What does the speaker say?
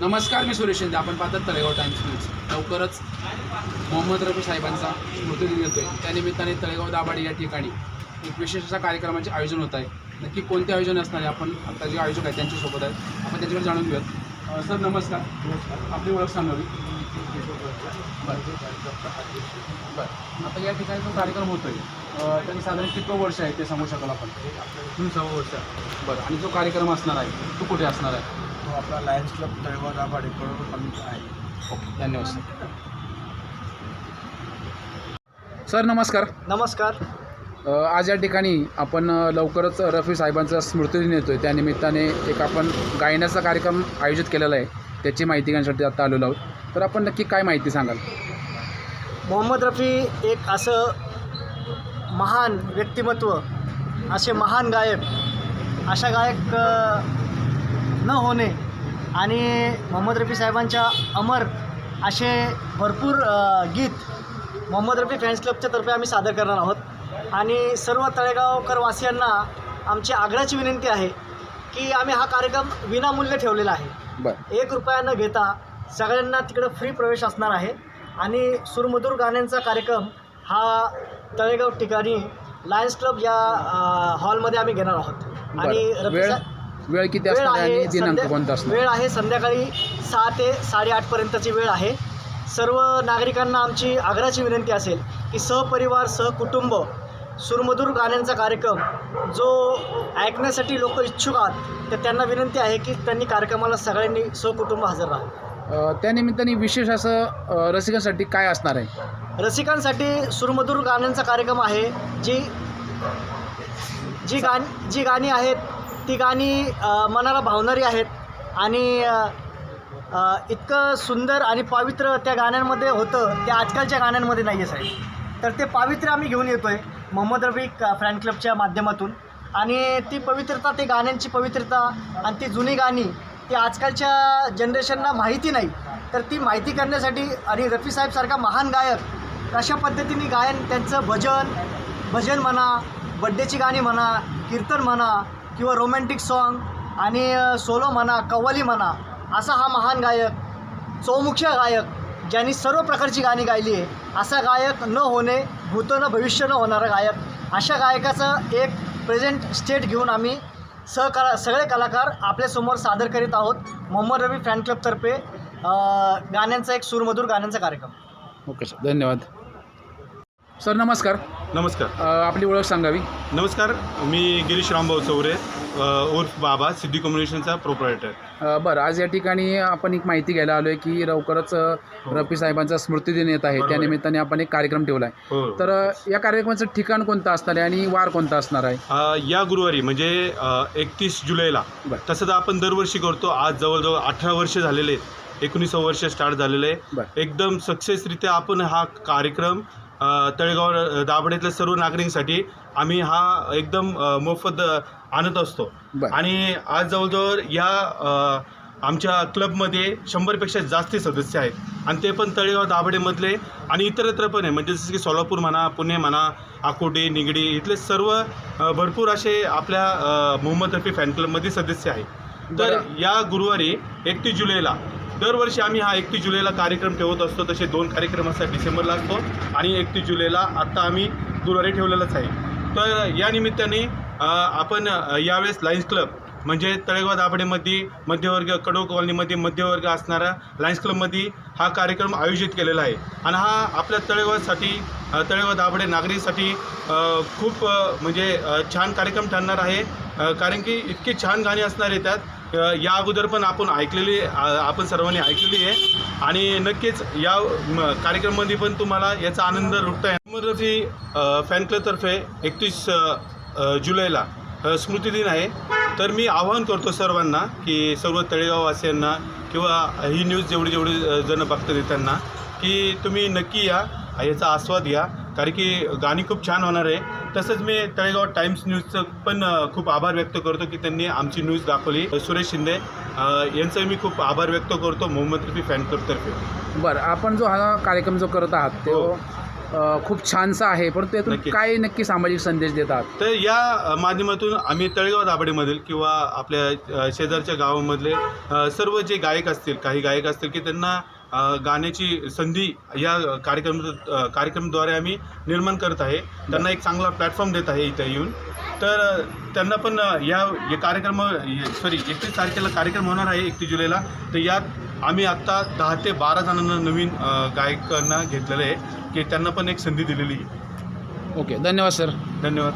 नमस्कार मी सुरेश शिंदे. आपण पाहतात तळेगाव टाइम्स न्यूज लवकरच मोहम्मद रफी साहेबांचा स्मृतिदिन येतोय. त्यानिमित्ताने तळेगाव दाभाडी या ठिकाणी एक विशेष अशा कार्यक्रमाचे आयोजन होत आहे. नक्की कोणते आयोजन असणार आहे? आपण आता जे आयोजक आहेत त्यांच्यासोबत आहे. आपण त्यांच्याकडे जाणून घेऊयात. सर नमस्कार. आपली ओळख सांगावी बरं. आता या ठिकाणी जो कार्यक्रम होतोय अ, त्यांनी साधारण किती वर्ष आहे ते सांगू शकाल आपण? वर्ष. बरं. आणि जो कार्यक्रम असणार आहे तो कुठे असणार आहे? तो आपला लायन्स क्लब तळेगाव दाभाडे करोड कमी आहे. ओके धन्यवाद सर सर नमस्कार. नमस्कार. अ, आज या ठिकाणी आपण अ, लवकरच रफी साहेबांचा स्मृतिदिन येतो आहे त्यानिमित्ताने एक आपण गायनाचा कार्यक्रम आयोजित केलेला आहे. त्याची माहिती घेण्यासाठी आता आलेलो आहोत. तर आपण नक्की काय माहिती सांगाल? मोहम्मद रफी एक असं महान व्यक्तिमत्व असे महान गायक अशा गायक अ, न होणे आणि मोहम्मद रफी साहेबांच्या अमर असे भरपूर गीत मोहम्मद रफी फॅन्स क्लबच्या तर्फे आम्ही सादर करणार आहोत. आणि सर्व तळेगावकर वासियांना आमची आग्रहाची विनंती आहे की आम्ही हा कार्यक्रम विनामूल्य ठेवलेला आहे. एक रुपया न घेता सगळ्यांना तिकडं फ्री प्रवेश असणार आहे. आणि सुरमधुर गाण्यांचा कार्यक्रम हा तळेगाव ठिकाणी लायन्स क्लब या हॉलमध्ये आम्ही घेणार आहोत. आणि रफी वेळ किती वेळ असणार आहे आणि आहे दिनांक संध्या- कोणता असणार? वेळ आहे संध्याकाळी सहा ते साडेआठपर्यंतची वेळ आहे. सर्व नागरिकांना आमची आग्रहाची विनंती असेल की सहपरिवार सहकुटुंब सुरमधुर गाण्यांचा कार्यक्रम जो ऐकण्यासाठी लोक इच्छुक आहात तर त्यांना विनंती आहे की त्यांनी कार्यक्रमाला सगळ्यांनी सहकुटुंब हजर राहा अ, त्यानिमित्ताने विशेष असं अ, रसिकांसाठी काय असणार आहे? रसिकांसाठी सुरमधुर गाण्यांचा कार्यक्रम आहे जी जी गाणी जी गाणी आहेत ती गाणी मनाला भावणारी आहेत. आणि इतकं सुंदर आणि पवित्र त्या गाण्यांमध्ये होतं ते आजकालच्या गाण्यांमध्ये नाही आहे साहेब. तर ते पावित्र्य आम्ही घेऊन येतो आहे मोहम्मद रफी फॅन क्लबच्या माध्यमातून. आणि ती पवित्रता ती गाण्यांची पवित्रता आणि ती जुनी गाणी ती आजकालच्या जनरेशनला माहिती नाही. तर ती माहिती करण्यासाठी आणि रफी साहेबसारखा महान गायक कशा पद्धतीने गायन त्यांचं भजन भजन म्हणा बड्डेची गाणी म्हणा कीर्तन म्हणा किंवा रोमॅन्टिक सॉन्ग आणि सोलो म्हणा कव्वाली म्हणा असा हा महान गायक चौमुख्य गायक ज्यांनी सर्व प्रकारची गाणी गायली आहे असा गायक न होणे भूत न भविष्य न होणारा गायक अशा गायकाचं एक प्रेझेंट स्टेट घेऊन आम्ही सहकला सगळे कलाकार आपल्यासमोर सादर करीत आहोत मोहम्मद रवी फॅन क्लबतर्फे गाण्यांचा एक सुरमधूर गाण्यांचा कार्यक्रम. ओके सर धन्यवाद. सर नमस्कार. नमस्कार. अ, आपली ओळख सांगावी. नमस्कार मी गिरीश रामभाऊ चौरे अ, उर्फ बाबा सिद्धी कम्युनिकेशनचा प्रोप्रायटर अ, बरं आज या ठिकाणी आपण एक माहिती घ्यायला आलो आहे की लवकरच अ, रफी साहेबांचा स्मृतिदिन येत आहे. बरोबर. त्यानिमित्ताने आपण एक कार्यक्रम ठेवला आहे हो. तर अ, या कार्यक्रमाचं ठिकाण कोणतं असणार आहे आणि वार कोणता असणार आहे? अ, या गुरुवारी म्हणजे एकतीस जुलैला. बरं. तसं तर आपण दरवर्षी करतो. आज जवळजवळ अठरा वर्ष झालेले आहेत. एकोणीसावं वर्ष स्टार्ट झालेलं आहे. बरं. एकदम सक्सेसरित्या आपण हा कार्यक्रम तळेगाव अ, दाभाडेतल्या सर्व नागरिकांसाठी आम्ही हा एकदम मोफत आणत असतो. आणि आज जवळजवळ या आमच्या क्लबमध्ये शंभरपेक्षा जास्त सदस्य आहेत. आणि ते पण तळेगाव दाभाडेमधले आणि इतरत्र पण आहे. म्हणजे जसं की सोलापूर म्हणा पुणे म्हणा आकोटे निगडी इथले सर्व भरपूर असे आपल्या मोहम्मद रफी फॅन क्लबमध्ये सदस्य आहेत. तर. या गुरुवारी एकतीस जुलैला दरवर्षी आम्ही हा एकतीस जुलैला कार्यक्रम ठेवत असतो. तसे दोन कार्यक्रम असतात डिसेंबरला असतो आणि एकतीस जुलैला आत्ता आम्ही गुरुवारी ठेवलेलाच आहे. तर या निमित्ताने आपण यावेळेस लायन्स क्लब म्हणजे तळेगाव दाभडेमध्ये मध्यवर्ग कडो कॉलनीमध्ये मध्यवर्ग असणारा लायन्स क्लबमध्ये हा कार्यक्रम आयोजित केलेला आहे. आणि हा आपल्या तळेगावासाठी तळेगाव दाभाडे नागरिकसाठी खूप म्हणजे छान कार्यक्रम ठरणार आहे. कारण की इतकी छान गाणी असणार आहे त्यात. या अगोदर पण आपण ऐकलेली आपण सर्वांनी ऐकलेली आहे. आणि नक्कीच या म, कार्यक्रमामध्ये पण तुम्हाला याचा आनंद लुटता आहे मोहम्मद रफी फॅन क्लबतर्फे एकतीस जुलैला अ, स्मृतिदिन आहे. तर मी आवाहन करतो सर्वांना की सर्व तळेगाववासियांना किंवा ही न्यूज जेवढी जेवढी जणं जण बघतात त्यांना की तुम्ही नक्की या याचा आस्वाद घ्या. कारण की गाणी खूप छान होणार आहे. तसंच मी तळेगाव टाइम्स न्यूजचं पण खूप आभार व्यक्त करतो की त्यांनी आमची न्यूज दाखवली सुरेश शिंदे यांचं मी खूप आभार व्यक्त करतो मोहम्मद रफी फॅन क्लबतर्फे बरं आपण जो हा कार्यक्रम जो करत आहात तो हो. खूप छानसा आहे परंतु यातून नक्कीच. काय नक्की सामाजिक संदेश देतात तर या माध्यमातून आम्ही तळेगाव दाभाडेमधील किंवा आपल्या शेजारच्या गावामधले सर्व जे गायक असतील काही गायक असतील की त्यांना गाण्याची संधी या कार्यक्रम कार्यक्रमद्वारे आम्ही निर्माण करत आहे. त्यांना एक चांगला प्लॅटफॉर्म देत आहे इथं येऊन. तर त्यांना पण या कार्यक्रम सॉरी एकतीस तारखेला कार्यक्रम होणार आहे एकतीस जुलैला. तर यात आम्ही आत्ता दहा ते बारा जणांना नवीन गायकांना घेतलेलं आहे की त्यांना पण एक संधी दिलेली आहे. ओके धन्यवाद सर धन्यवाद.